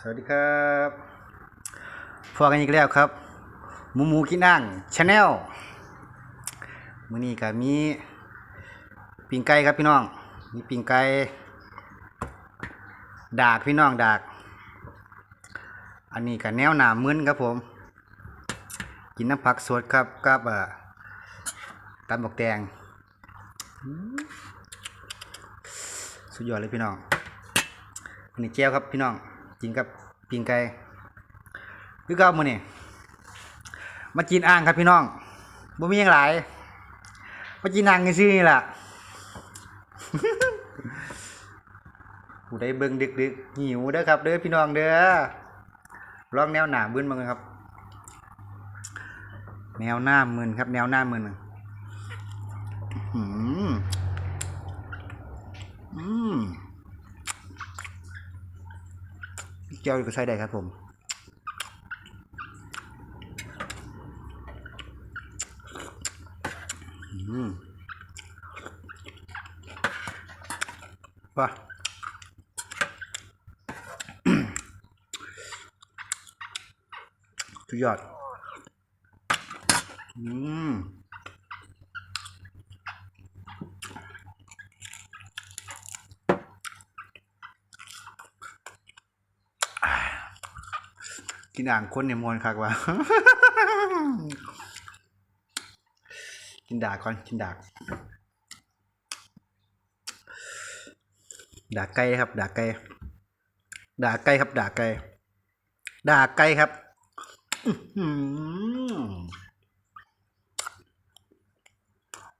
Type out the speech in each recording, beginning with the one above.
สวัสดีครับพอกันอีกแล้วครับหมูหมูกินอ่างชาแนลมื้อนี้ก็มีปิ่งไก่ครับพี่น้อง มีปิ่งไก่ดากพี่น้องดาก อันนี้ก็แนวหนามึนครับผม กินน้ำผักสดครับกับเอ่อตำบักแตงสุดยอดเลยพี่น้องอันนี้เจียวครับพี่น้อง กินกับปิงไก่คือเก่ามือนี่มากินอ่างครับพี่น้องบ่มีหยังหลายมากินอ่างซื่อนี่ล่ะผู้ใดเบิ่งดึกๆหิวเด้อครับเด้อพี่น้องเด้อลองแนวหน้ามึนบ้างครับ แนวหน้ามึนครับ แนวหน้ามึนอืมอืม เจียวก็ใช้ได้ครับผมอืมป่ะสุดยอด อืม กินอ่างคนเนี่ยมวนคักว่ะกินดากก่อนกินดากด่าไก่ครับ ด่าไก่ด่าไก่ครับ ด่าไก่ด่าไก่ครับ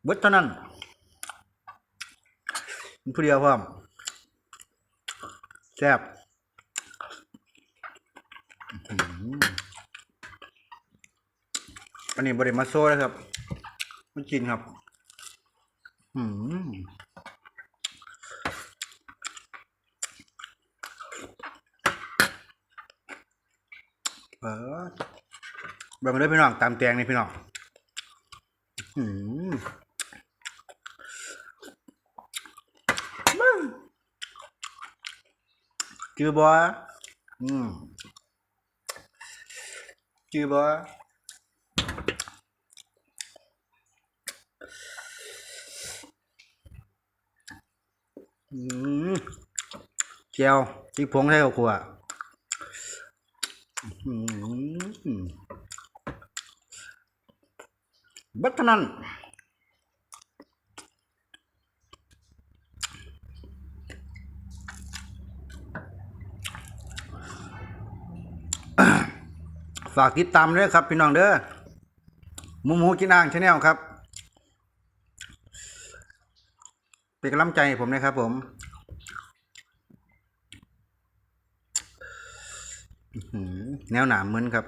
เบิดเท่านั้นผู้เดียวพร้อแซ่บ อันนี้บริมาโซ่แล้วครับ มันกินครับ อืมเออเบิ่งเลยพี่น้องตามแตงนี่พี่น้องอืมจือบัวอืมจือบอ เจียวพริกผงใส่ข้าวคั่วบัดเท่านั้นฝากติดตามด้วยครับ พี่น้องเด้อหมูหมูกินอ่างชาแนลครับ เป็นกำลังใจผมนะครับผม แนวหนาเหมือนครับ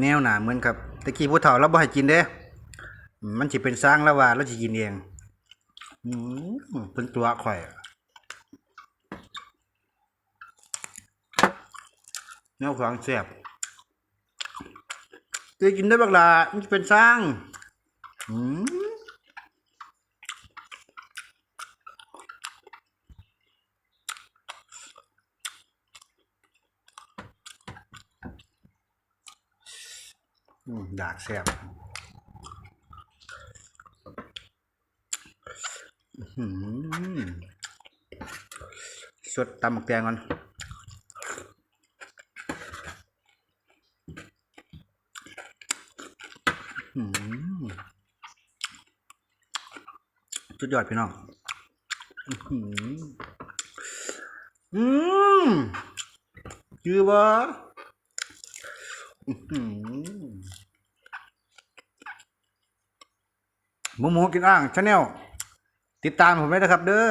แนวหนาเหมือนครับตะกี้ผู้เฒ่าเราบ่ให้กินเด้ มันจะเป็นสร้างล้วว่าเราจะกินเองอืมเป็นตัวข่อยแนวของแซ่บเคยกินได้บักลามันจะเป็นสร้าง อืม ดากแซ่บสดตำหมักแตงก่อนสุดยอดพี่น้องอืมคือว่า หมูหมูกินอ่างชาแนลติดตามผมไว้นะครับ เด้อ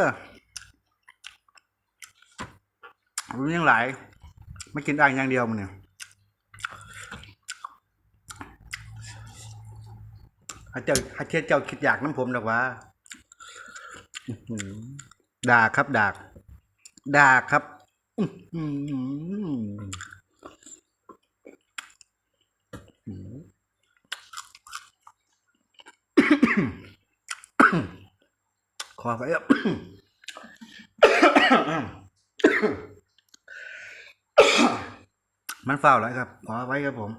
มยังหลายไม่กินอ่างอย่างเดียวมันเนี่ยให้เจ้าให้เจ้าเจ้าคิดอยากน้ำผมดอกว่าอื้อหือดาครับด่ากดาครับ อื ขอไปอะมันเฝ้าแล้วครับ ขอไว้ครับผม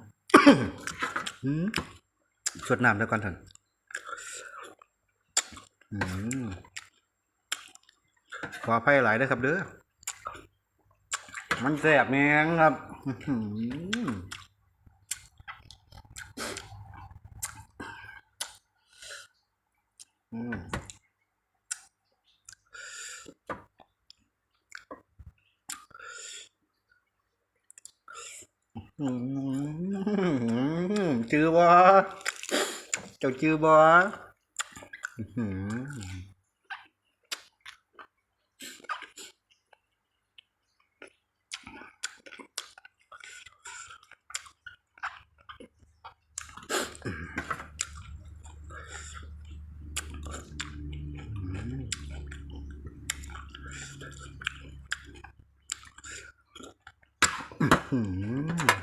อืมสดน้ำดี๋ยก่อนเถอะขออภัยหลายด้อครับเด้อ มันแสบแมงครับอื้อหืออืมอื มจื้อบ่เจ้าจื้อบ่อื้อหือ อืม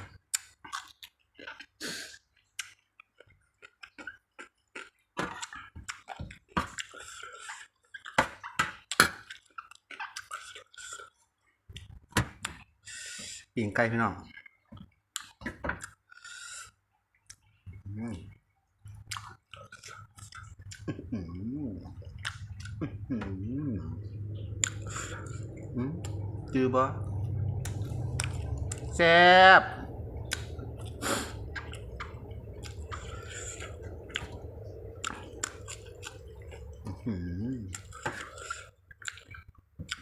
ปิ่งไก่พี่น้องอืมอืมอืมอืมจือบ่แซ่บอื้อหือ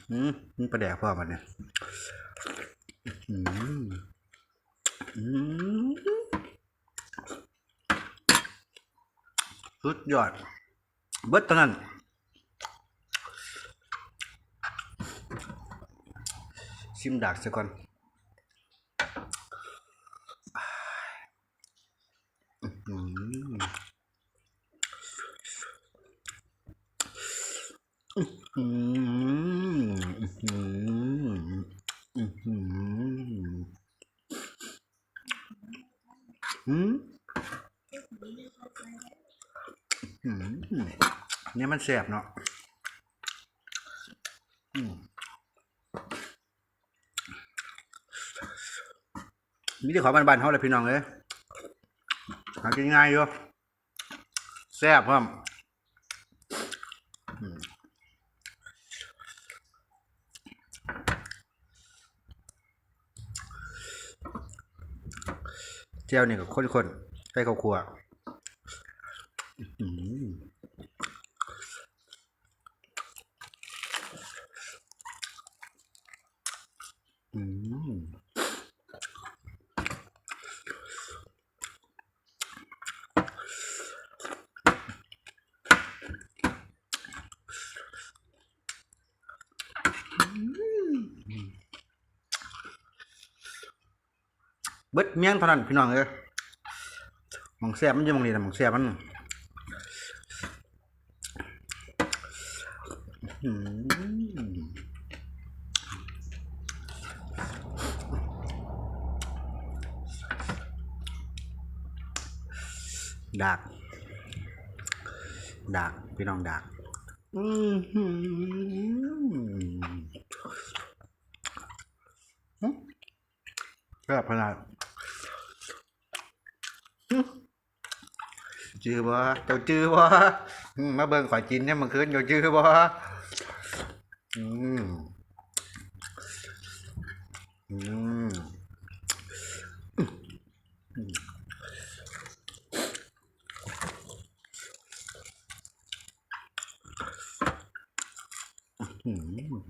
อืมนี่ประแดกพ่อมันเนี่ย อืมอืมสุดยอด เบิดตอนนั้นชิมดักซะก่อนอืมอืมอืมอืมอืมอืมอืมเนี่ย มันแสบเนาะมีแต่ขอบ้านๆเขาเลยพี่น้องเลยหากินง่ายอยู่แซ่บพร้อมเจ้านี่ก็ข้นๆใส่ข้าวคั่วอืมอืม เบิดเมียงเท่านั้นพี่น้องเอ้ยหมองแซ่บมันอยู่หมองนี้นะหมองแซ่บมันดักดักพี่น้องดักอืมหืมแซ่บขนาด จื้อบ่เจ้าจื้อบ่มาเบิ่งข่อยกินเนี่ยมันคืนเจ้าจื้อบ่อืมอืมอืม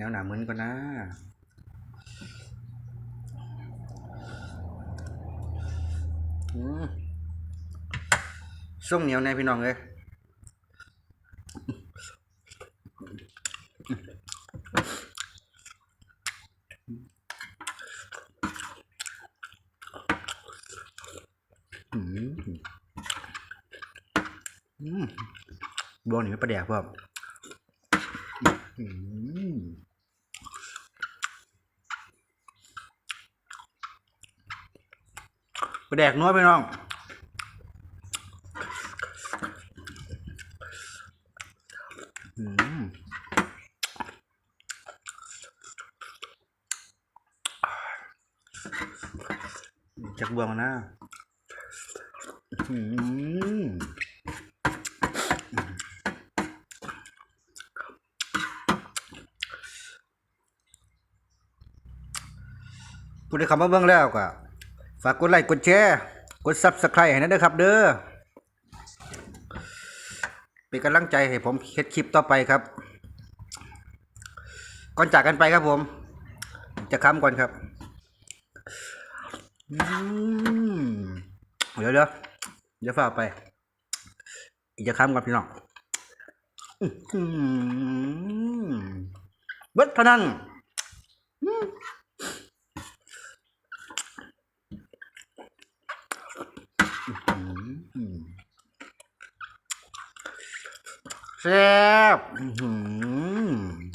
แนวหนามึนก่อนนะส้มเหนียวในพี่น้องเลยอืมบวงนี่ไม่ประเดี๋ยวพ่อืม ประแดกนัวไปน้องจักบวงนะอืมผู้ใดเข้ามาเบิ่งแล้วก็ ฝากกดไลค์กดแชร์กด Subscribe ให้นะเด้อครับ เด้อเป็นกำลังใจให้ผมเฮ็ดคลิปต่อไปครับ ก่อนจากกันไปครับผม จะค้ำก่อนครับเดี๋ยวเดี๋ยวเดี๋ยวฝากไป อีกจะค้ำก่อนพี่น้องเบิดเท่านั้นอืมอื้อหือ แซ่บอื้อหือ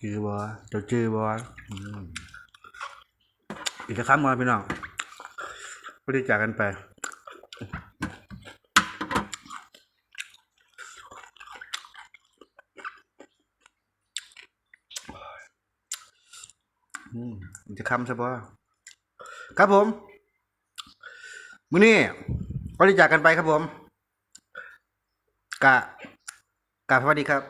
จือบ่เจ้าจือบ่อืมอีกสักครั้งมาพี่น้องบริจาคกันไปอือีกจะคำซะบ่ครับผม มื้อนี้บริจาคกันไปครับผมกะกะสวัสดีครับ